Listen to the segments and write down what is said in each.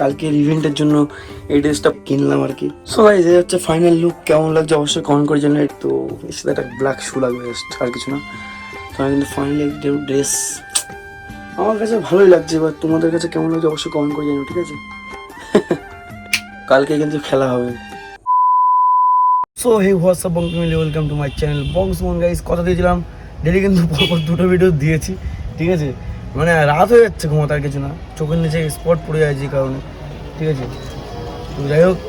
কালকের ইভেন্টের জন্য এই ড্রেসটা কিনলাম আর কি। সো গাইজ এই হচ্ছে ফাইনাল লুক কেমন লাগছে অবশ্যই কমেন্ট করে জানালে তো, এর সাথে একটা ব্ল্যাক শু লাগবে আর কিছু না। তো আমি কিন্তু ফাইনালি ড্রেস আমার কাছে ভালোই লাগছে এবার তোমাদের কাছে কেমন লাগছে অবশ্যই কমেন্ট করে জানিও ঠিক আছে? কালকে কিন্তু খেলা হবে। সো হে হোয়াটসঅ্যাপ বংস মিলি? ওয়েলকাম টু মাই চ্যানেল বংস মন গাইস কথা দিয়েছিলাম ডেলি কিন্তু পরপর দুটো ভিডিও দিয়েছি, ঠিক আছে? মানে রাত হয়ে যাচ্ছে ঘুমাতে, আর কিছু না। চোখের নিচে স্পট পড়ে যায় যে কারণে। ঠিক আছে? তো যাই হোক,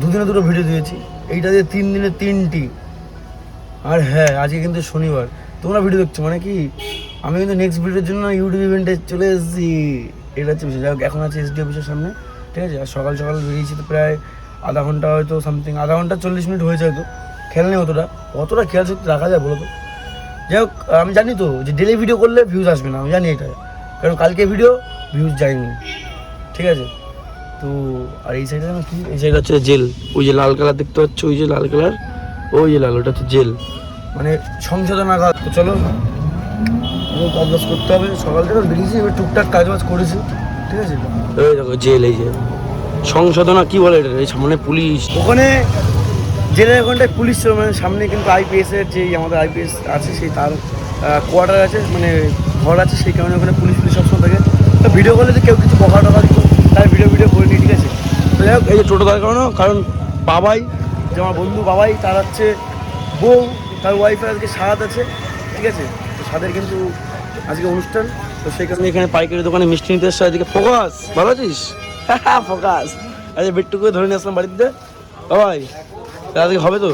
দুদিনে দুটো ভিডিও দিয়েছি। এইটা দিয়ে তিন দিনে তিনটি। আর হ্যাঁ আজকে কিন্তু শনিবার। তোমরা ভিডিও দেখছ মানে কি? আমি কিন্তু নেক্সট ভিডিওর জন্য ইউটিউব ইভেন্টে চলে এসেছি। এটা হচ্ছে বিষয়। যাই হোক, এখন আছে এসডি অফিসের সামনে। ঠিক আছে? আর সকাল সকাল বেরিয়েছি তো প্রায় আধা ঘণ্টা হয়তো সামথিং আধা ঘণ্টা চল্লিশ মিনিট হয়েছে হয়তো খেয়াল নেই অতটা। অতটা খেয়াল সত্যি রাখা যায় বলো তো যাই হোক আমি জানি তো যে ডেলি ভিডিও করলে ভিউজ আসবে না আমি জানি এটা। কারণ কালকে ভিডিও ভিউজ যায়নি। ঠিক আছে? তো আর এই সাইডে কি? এই সাইড হচ্ছে জেল। ওই যে লাল কালার দেখতে পাচ্ছ ওই যে লাল কালার ওই যে লাল ওটা হচ্ছে জেল। মানে সংশোধনাগার তো চলো কাজ বাজ করতে হবে। সকাল থেকে বেরিয়েছি এবার টুকটাক কাজ বাজ করেছি। ঠিক আছে? এই দেখো জেল এই যে। সংশোধনা কি বলে এটা সামনে পুলিশ। ওখানে জেলের ওখানটায় পুলিশ মানে সামনে কিন্তু আইপিএস এর যে আমাদের আইপিএস আছে, সেই তার কোয়ার্টার আছে মানে ঘর আছে, সেই কারণে ওখানে পুলিশ পুলিশ সবসময় থাকে। তো ভিডিও কলে যে কেউ কিছু বকা টকা দিত তার ভিডিও ভিডিও করে নিই ঠিক আছে? যাই হোক, এই যে টোটো দাঁড় করানো, কারণ বাবাই, যে আমার বন্ধু বাবাই, তার হচ্ছে বউ, তার ওয়াইফের আজকে স্বাদ আছে, ঠিক আছে? তো স্বাদের কিন্তু আজকে অনুষ্ঠান, তো সেই কারণে এখানে পাইকারি দোকানে মিষ্টি নিতে এসছে, এদিকে ফোকাস, ভালো আছিস? ফোকাস। আচ্ছা বিট্টুকে ধরে নিয়ে আসলাম বাড়িতে। বাবাই আজকে হবে তো?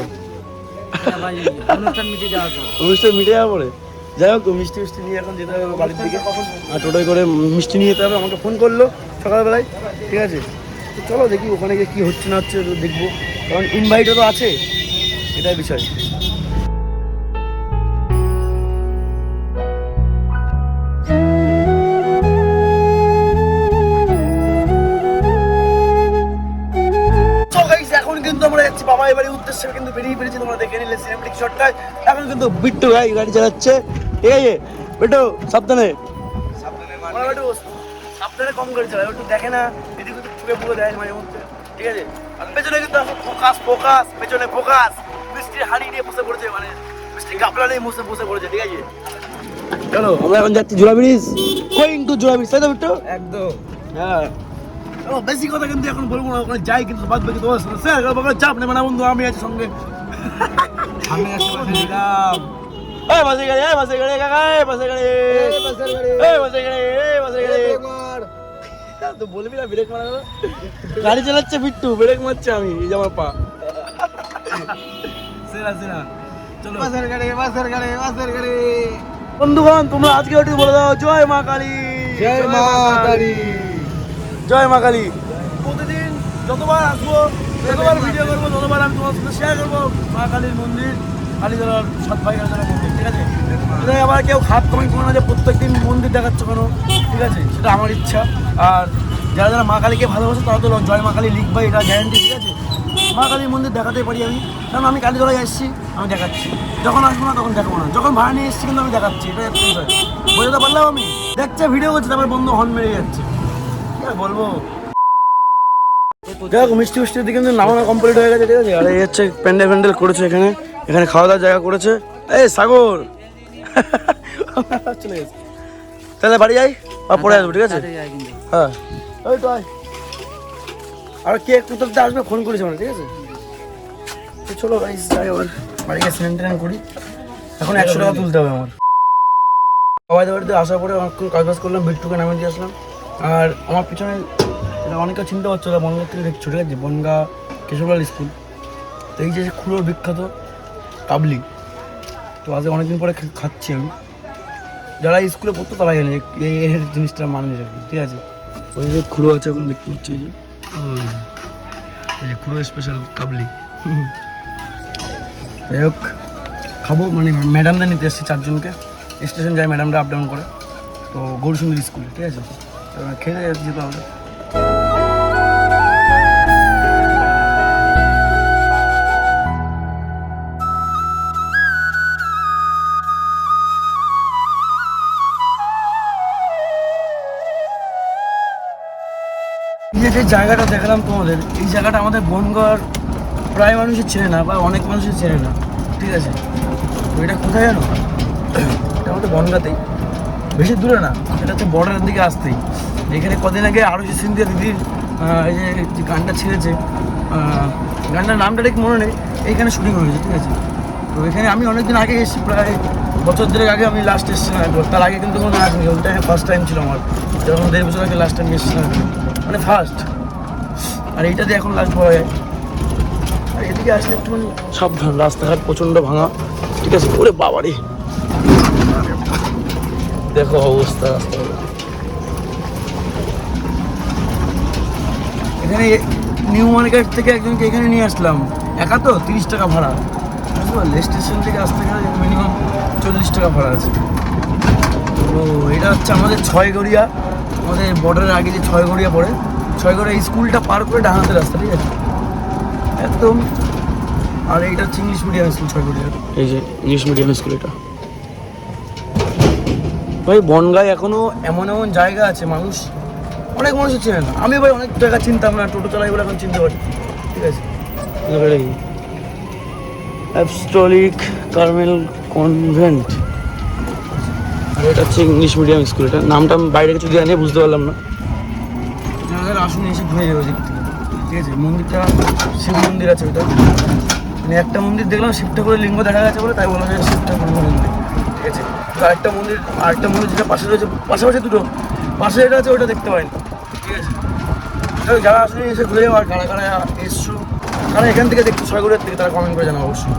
অনুষ্ঠান মিটে যাওয়ার পর। যাই হোক, মিষ্টি মিষ্টি নিয়ে এখন যেতে হবে বাড়ির দিকে। আর টোটোয় করে মিষ্টি নিয়ে যেতে হবে। আমাকে ফোন করল সকালবেলায়, ঠিক আছে? তো চলো দেখি ওখানে গিয়ে কী হচ্ছে না হচ্ছে দেখব। কারণ ইনভাইটও তো আছে, এটাই বিষয়। এবারে উদ্দেশ্যে কিন্তু বেরিয়ে পেরেছি তোমরা দেখে নিলে সিনেমেটিক শটটা এখন কিন্তু বিট্টু ভাই গাড়ি চালাচ্ছে। ঠিক আছে বিট্টু সাবধানে। একটু সাবধানে কম গাড়ি চালাই একটু দেখে না এদিক ওদিক চুকে পুরো দেয় মাঝে মধ্যে। ঠিক আছে? আর পেছনে কিন্তু ফোকাস ফোকাস পেছনে ফোকাস। মিষ্টির হাড়ি নিয়ে বসে পড়েছে মানে মিষ্টি গাপলা নিয়ে বসে বসে পড়েছে ঠিক আছে? চলো আমরা এখন যাচ্ছি Jora bridge going to Jora bridge তাই তো একদম। হ্যাঁ। বেশি কথা কিন্তু এখন বলব না ওখানে যাই কিন্তু বাদ বাকি তোমার সাথে। স্যার বাবা চাপ নেবে না বন্ধু আমি আছি সঙ্গে। দিলাম এই বাসে গাড়ি এই বাসে গাড়ি কাকা এই বাসে গাড়ি এই বাসে গাড়ি এই বাসে গাড়ি তো বলবি না ব্রেক মারা গাড়ি চালাচ্ছে বিট্টু ব্রেক মারছে আমি এই যে আমার পা। সেরা সেরা। চলো। বাসের গাড়ি বাসের গাড়ি বাসের গাড়ি। বন্ধুগণ তোমরা আজকে বলে দাও জয় মা কালী। জয় মা কালী। জয় মা কালী। প্রতিদিন যতবার আসব, যতবার ভিডিও করব ততবার আমি তোমার সাথে শেয়ার করব, মা কালীর মন্দির কালীতলার সাত ভাই মন্দির, ঠিক আছে? এটাই আবার কেউ খাপ কমেন্ট করো না যে প্রত্যেকদিন মন্দির দেখাচ্ছ কেন, ঠিক আছে? সেটা আমার ইচ্ছা। আর যারা যারা মা কালীকে ভালোবাসে, তারা তো জয় মা কালী লিখবে, এটা গ্যারান্টি ঠিক আছে? মা কালীর মন্দির দেখাতে পারি আমি। কারণ আমি কালীতলায় এসেছি, আমি দেখাচ্ছি। যখন আসব না, তখন দেখাবো না। যখন ভাড়া নিয়ে এসেছি, কিন্তু আমি দেখাচ্ছি, এটা বোঝাতে পারলাম আমি? দেখছে ভিডিও করছে, তারপরে বন্ধু হর্ন মেরে যাচ্ছে। বলব। যাই হোক মিষ্টি মিষ্টির দিকে কিন্তু নামানো কমপ্লিট হয়ে গেছে ঠিক আছে? আর এই হচ্ছে প্যান্ডেল প্যান্ডেল করেছে এখানে। এখানে খাওয়া দাওয়ার জায়গা করেছে। এই সাগর! চলে গেছে। তাহলে বাড়ি যাই আর পরে আসব ঠিক আছে? হ্যাঁ। ওই তো আর কে কোথাও আসবে ফোন করেছে মানে ঠিক আছে? চলো গাইস যাই আবার বাড়ি গিয়ে স্নান করি। এখন একশো টাকা তুলতে হবে আমার। সবাই বাড়িতে আসার পরে অনেকক্ষণ কাজ বাজ করলাম বিট্টুকে নামিয়ে দিয়ে আসলাম। আর আমার পিছনে এটা অনেকে চিনতে পারছ না বনগা থেকে দেখছ ঠিক আছে বনগা কেশবলাল স্কুল। তো এই যে খুঁড়োর বিখ্যাত কাবলি। তো আজকে অনেকদিন পরে খাচ্ছি আমি। যারা স্কুলে পড়তো তারা জানে যে এই জিনিসটা মানুষ আর কি ঠিক আছে? ওই যে খুঁড়ো আছে এখন দেখতে পাচ্ছি এই যে। ওই যে। এই যে খুঁড়ো স্পেশাল কাবলি। যাই হোক খাব মানে ম্যাডামদের নিতে এসেছি চারজনকে। স্টেশন যায় ম্যাডামরা আপ ডাউন করে। তো গৌরসুন্দর স্কুলে ঠিক আছে? তো খেয়ে যেতে হবে যে যে জায়গাটা দেখালাম তোমাদের। এই জায়গাটা আমাদের বনগড় প্রায় মানুষই চেনে না বা অনেক মানুষই চেনে না। ঠিক আছে? তো এটা কোথায় জানো? এটা আমাদের বনগাতেই। বেশি দূরে না, এটা হচ্ছে বর্ডারের দিকে আসতেই। এখানে কদিন আগে আরও যে সিন্ধিয়া দিদির এই যে গানটা ছেড়েছে গানটার নামটা ঠিক মনে নেই, এইখানে শুটিং হয়েছে, ঠিক আছে? তো এখানে আমি অনেকদিন আগে এসেছি, প্রায় বছর দেড়েক আগে আমি লাস্ট এসেছিলাম তার আগে কিন্তু কোনো আসেনি ওইটা ফার্স্ট টাইম ছিল আমার। যখন দেড় বছর আগে লাস্ট টাইম এসেছিলাম মানে ফার্স্ট আর এইটা দিয়ে এখন লাস্ট যায়। আর এদিকে আসলে একটুখানি সাবধান, রাস্তাঘাট প্রচণ্ড ভাঙা, ঠিক আছে? ওরে বাবারে! দেখো অবস্থা। এখানে নিউ মার্কেট থেকে একজনকে এখানে নিয়ে আসলাম। একা তো তিরিশ টাকা ভাড়া। বুঝতে পারলে স্টেশন থেকে আসতে গেলে মিনিমাম চল্লিশ টাকা ভাড়া আছে। তো এটা হচ্ছে আমাদের ছয়গড়িয়া। আমাদের বর্ডারের আগে যে ছয়গড়িয়া পড়ে ছয়গড়িয়া স্কুলটা পার করে ডাহাতে রাস্তা ঠিক আছে? একদম। আর এইটা হচ্ছে ইংলিশ মিডিয়াম স্কুল ছয়গড়িয়া। এই যে ইংলিশ মিডিয়াম স্কুল এটা। ভাই বনগায় এখনও এমন এমন জায়গা আছে মানুষ অনেক মানুষ চেনে না। আমি ভাই অনেক জায়গা চিনতাম না টোটো চালাই বলে এখন চিনতে পারি ঠিক আছে? Apostolic Carmel Convent. এটা হচ্ছে ইংলিশ মিডিয়াম স্কুল এটা নামটা আমি বাইরে কিছু জানি বুঝতে পারলাম না। আসুন এসে ঘুরে যাবে ঠিক আছে? মন্দিরটা শিব মন্দির আছে ওইটা। মানে একটা মন্দির দেখলাম শিব করে লিঙ্গ দেখা গেছে বলে তাই বলা যায় শিব ঠাকুরের মন্দির। তো আরেকটা মন্দির আরেকটা মন্দির যেটা পাশে রয়েছে, পাশাপাশি দুটো। পাশে যেটা আছে, ওটা দেখতে পাইনি ঠিক আছে? যারা আসলে এসে ঘুরে যাওয়ার, কারা কারা এসছো কারা এখান থেকে দেখছ ছয়গুড়ের থেকে তারা কমেন্ট করে জানাব অবশ্যই।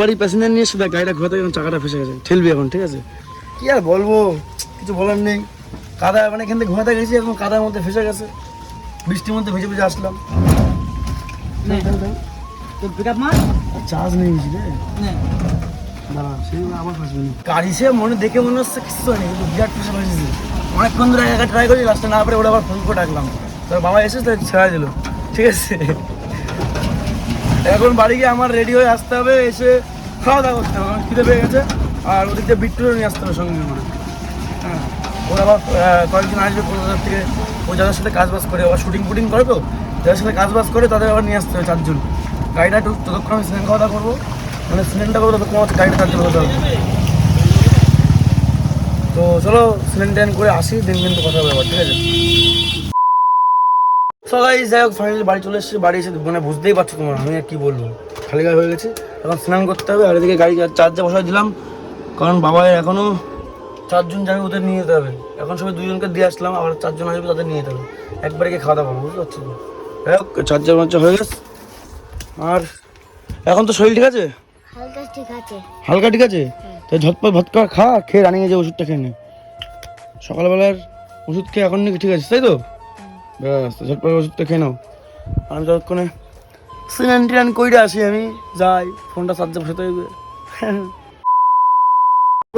বাড়ি প্যাসেঞ্জার নিয়ে এসে দেখ গাড়িটা ঘোরাতে এখন চাকাটা ফেসে গেছে। ঠেলবি এখন ঠিক আছে? কি আর বলব? কিছু বলার নেই। কাদা মানে এখান থেকে ঘোরাতে গেছি এখন কাদার মধ্যে ফেসে গেছে। বৃষ্টির মধ্যে ভেজে ভেজে আসলাম। চার্জ নেই বেশি রে দাঁড়া সেই আবার ফাঁসবে গাড়ি সে মনে দেখে মনে হচ্ছে কিছু হয়নি কিন্তু বিরাট ফেসে ফাঁসিছে অনেকক্ষণ ধরে একা ট্রাই করি লাস্টে না পারে ওটা আবার ফোন করে ডাকলাম। তোর বাবা এসে তো ছেড়া দিল। ঠিক আছে? এখন বাড়ি গিয়ে আমার রেডি হয়ে আসতে হবে এসে খাওয়া দাওয়া করতে হবে। খিদে পেয়ে গেছে আর ওদিক বিট্টুরও নিয়ে আসতে হবে সঙ্গে করে। হ্যাঁ ওরা আবার আহ, কয়েকজন আসবে কলকাতার থেকে। ও যাদের সাথে কাজ বাজ করে আবার শুটিং ফুটিং করে তো যাদের সাথে কাজ বাজ করে তাদের আবার নিয়ে আসতে হবে চারজন। গাড়িটা একটু ততক্ষণ আমি স্নান খাওয়া দাওয়া করব। মানে স্নানটা করব ততক্ষণ আমার গাড়িটা চারজন হতে হবে। তো চলো ট্যান করে আসি দিন কিন্তু কথা হবে ঠিক আছে? সবাই যাই হোক ফাইনালি বাড়ি চলে এসেছি। বাড়ি এসে মানে বুঝতেই পারছ তোমার আমি আর কি বলব। খালি গায়ে হয়ে গেছে। এখন স্নান করতে হবে আর এদিকে গাড়ি চার্জে বসাই দিলাম। কারণ বাবা এখনও চারজন যাবে ওদের নিয়ে যেতে হবে। এখন সবাই দুজনকে দিয়ে আসলাম আবার চারজন আসবে তাদের নিয়ে যেতে হবে। একবারে গিয়ে খাওয়া দাওয়া করব বুঝতে পারছ? যাই হোক চার্জার মার্চার হয়ে গেছে। আর এখন তো শরীর ঠিক আছে? হালকা ঠিক আছে। হালকা ঠিক আছে? তো ঝটপট ভট করে খা খেয়ে রানিয়ে যে ওষুধটা খেয়ে নে। সকালবেলার ওষুধ খেয়ে এখন নাকি ঠিক আছে তাই তো? ব্যাস ঝটপট ওষুধটা খেয়ে নাও। আমি ততক্ষণে স্নান টিনান কইরে আসি আমি যাই ফোনটা চার্জে বসাতে হইবে।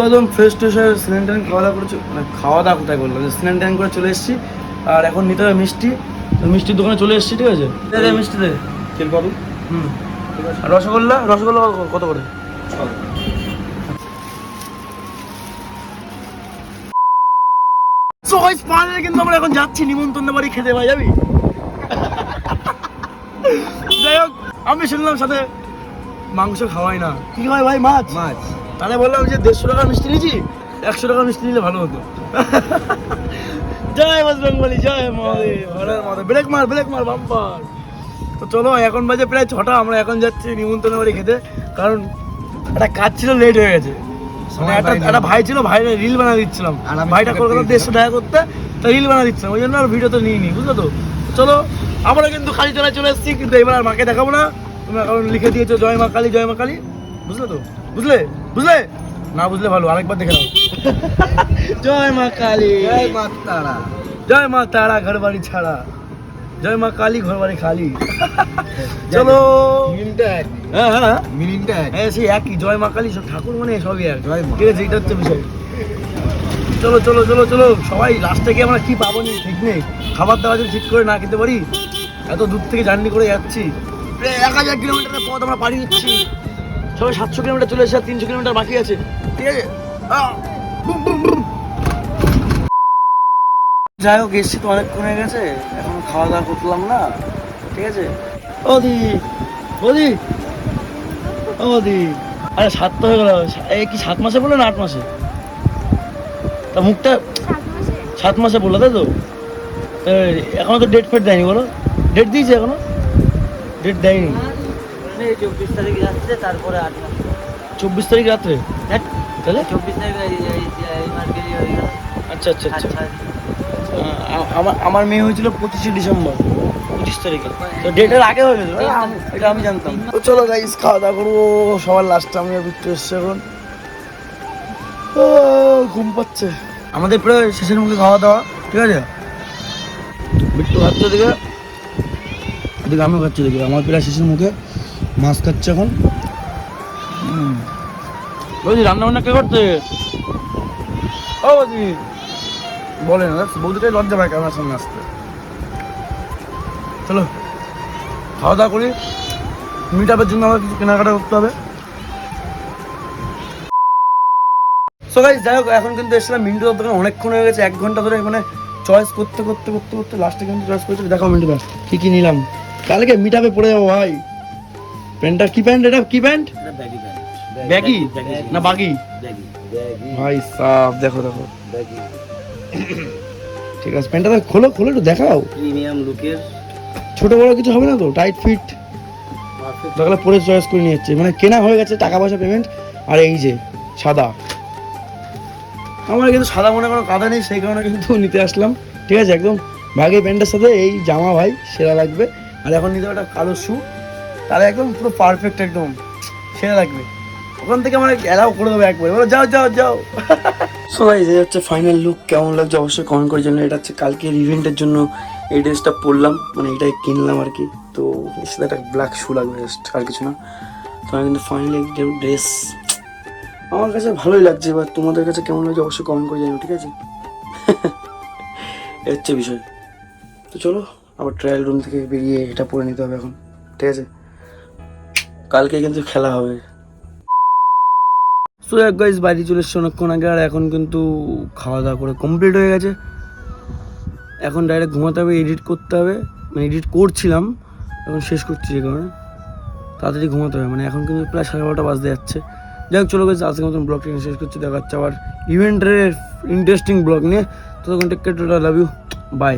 একদম ফ্রেশ ট্রেশ হয়ে স্নান টান খাওয়া দাওয়া করে মানে খাওয়া দাওয়া কোথায় করলাম? স্নান টান করে চলে এসেছি আর এখন নিতে হবে মিষ্টি। তো মিষ্টির দোকানে চলে এসেছি ঠিক আছে? মিষ্টি দে। তেল পাবো? হুম। আর রসগোল্লা? রসগোল্লা কত- কত করে গাইস ফাইনালি কিন্তু আমরা এখন যাচ্ছি নিমন্ত্রণ বাড়ি খেতে ভাই যাবি? যাই হোক আমি শুনলাম সাথে মাংস খাওয়াই না। কি হয় ভাই মাছ? মাছ। তাহলে বললাম যে দেড়শো টাকা মিষ্টি নিয়েছি একশো টাকা মিষ্টি নিলে ভালো হতো। জয় বজরংবলী জয় মহাদেব। হরের মহাদেব। ব্রেক মার ব্রেক মার বাম্পার তো চলো এখন বাজে প্রায় ছটা আমরা এখন যাচ্ছি নিমন্ত্রণ বাড়ি খেতে। কারণ একটা কাজ ছিল লেট হয়ে গেছে। মানে একটা একটা ভাই ছিল ভাই রিল বানা দিচ্ছিলাম। আর ভাইটা কলকাতা দেশে দেখা করতে তো রিল বানা দিচ্ছিলাম ওই জন্য আর ভিডিও তো নিইনি বুঝলো তো? চলো আমরা কিন্তু কালী চলে চলে এসেছি কিন্তু এবার আর মাকে দেখাবো না। তোমরা কারণ লিখে দিয়েছ জয় মা কালী জয় মা কালী। বুঝলে তো? বুঝলে? বুঝলে? না বুঝলে ভালো আরেকবার দেখে নাও। জয় মা কালী। জয় মা তারা। জয় মা তারা ঘর বাড়ি ছাড়া। জয় মা কালী ঘর বাড়ি খালি চলো। মিনিংটা এক হ্যাঁ হ্যাঁ মিনিংটা এক। হ্যাঁ সেই একই জয় মা কালী সব ঠাকুর মানে সবই এক। জয় মা। ঠিক আছে এটা হচ্ছে বিষয়। চলো চলো চলো চলো সবাই লাস্টে গিয়ে আমরা কি পাবো নি? ঠিক নেই। খাবার দাবার যদি ঠিক করে না খেতে পারি এত দূর থেকে জার্নি করে যাচ্ছি। এক হাজার কিলোমিটারের পথ আমরা পাড়ি দিচ্ছি। সবাই সাতশো কিলোমিটার চলে এসে আর তিনশো কিলোমিটার বাকি আছে। ঠিক আছে। যাই হোক এসছি তো অনেকক্ষণ হয়ে গেছে। এখন খাওয়া দাওয়া করলাম না। ঠিক আছে? ওদি ওদি ওদি আরে সাত তো হয়ে গেল। এই কি সাত মাসে বলল না আট মাসে? তা মুখটা সাত মাসে? বলল তাই তো? তা এখনও তো ডেট ফেট দেয়নি বলো। ডেট দিয়েছে এখনও? ডেট দেয়নি। চব্বিশ তারিখ যাচ্ছে তারপরে আট মাস। চব্বিশ তারিখ রাত্রে? ধ্যাৎ, তাহলে? চব্বিশ তারিখ হয়ে আচ্ছা আচ্ছা আচ্ছা। আচ্ছা। আমার আমার মেয়ে হয়েছিল পঁচিশে ডিসেম্বর। পঁচিশ তারিখে। তো ডেটের আগে হয়ে গেছিল আমি- এটা আমি জানতাম। তো চলো গাইস খাওয়া দাওয়া করব। সবার লাস্টে আমি বিট্টু এসছে এখন। ও, ঘুম পাচ্ছে। আমাদের প্রায় শেষের মুখে খাওয়া দাওয়া ঠিক আছে? বিট্টু খাচ্ছে দিকে এদিকে আমিও খাচ্ছি দিকে আমার প্রায় শেষের মুখে মাছ খাচ্ছে এখন। বলছি রান্না বান্না কে করছে? ও বৌদি। বলে না বৌদিটাই লজ্জা পায় ক্যামেরার সামনে আসতে চলো। খাওয়া দাওয়া করি। মিট আপের জন্য আমার কিছু কেনাকাটা করতে হবে। সো গাইস যাই হোক এখন কিন্তু এসেছিলাম মিন্টু দোকানে। অনেকক্ষণ হয়ে গেছে এক ঘণ্টা ধরে মানে চয়েস করতে করতে করতে করতে লাস্টে কিন্তু চয়েস করতে দেখো মিন্টু দা কি কি নিলাম? কালকে মিট আপে পড়ে যাব ভাই। প্যান্টটা কি প্যান্ট এটা কি প্যান্ট ব্যাগি না বাগি ভাই সাফ দেখো দেখো। ঠিক আছে প্যান্টটা খোলো খোলো একটু দেখাও। প্রিমিয়াম লুকের ছোট বড় কিছু হবে না তো? টাইট ফিট দেখলে পরে চয়েস করে নিয়ে যাচ্ছে। মানে কেনা হয়ে গেছে টাকা পয়সা পেমেন্ট আর এই যে, সাদা। আমার কিন্তু সাদা মনে কোনো কাদা নেই, সেই কারণে কিন্তু নিতে আসলাম। ঠিক আছে, একদম ভাগে প্যান্টের সাথে এই জামা ভাই, সেরা লাগবে। আর এখন নিতে একটা কালো শু তাহলে একদম পুরো পারফেক্ট একদম, সেরা লাগবে। ওখান থেকে আমার অ্যালাউ করে দেবো একবার। যাও যাও যাও। সো গাইস এই হচ্ছে ফাইনাল লুক কেমন লাগছে অবশ্যই কমেন্ট করে জানাবেন এটা হচ্ছে কালকের ইভেন্টের জন্য এই ড্রেসটা পরলাম মানে এটাই কিনলাম আর কি। তো এর সাথে একটা ব্ল্যাক শু লাগবে জাস্ট আর কিছু না। তো আমি কিন্তু ফাইনালি ড্রেস আমার কাছে ভালোই লাগছে, এবার তোমাদের কাছে কেমন লাগছে অবশ্যই কমেন্ট করে জানাবে ঠিক আছে? এই হচ্ছে বিষয়। তো চলো, আবার ট্রায়াল রুম থেকে বেরিয়ে এটা পরে নিতে হবে এখন, ঠিক আছে? কালকে কিন্তু খেলা হবে। সো এক গাইজ বাড়ি চলে এসছে অনেকক্ষণ আগে আর এখন কিন্তু খাওয়া দাওয়া করে কমপ্লিট হয়ে গেছে। এখন ডাইরেক্ট ঘুমাতে হবে এডিট করতে হবে। মানে এডিট করছিলাম, এখন শেষ করছি যে কারণে। তাড়াতাড়ি ঘুমাতে হবে মানে এখন কিন্তু প্রায় সাড়ে বারোটা বাজতে যাচ্ছে। যাই হোক চলো গেছে আজকের মতন ব্লগটা শেষ করছি। দেখা যাচ্ছে আবার ইভেন্টের ইন্টারেস্টিং ব্লগ নিয়ে। ততক্ষণ take care love you bye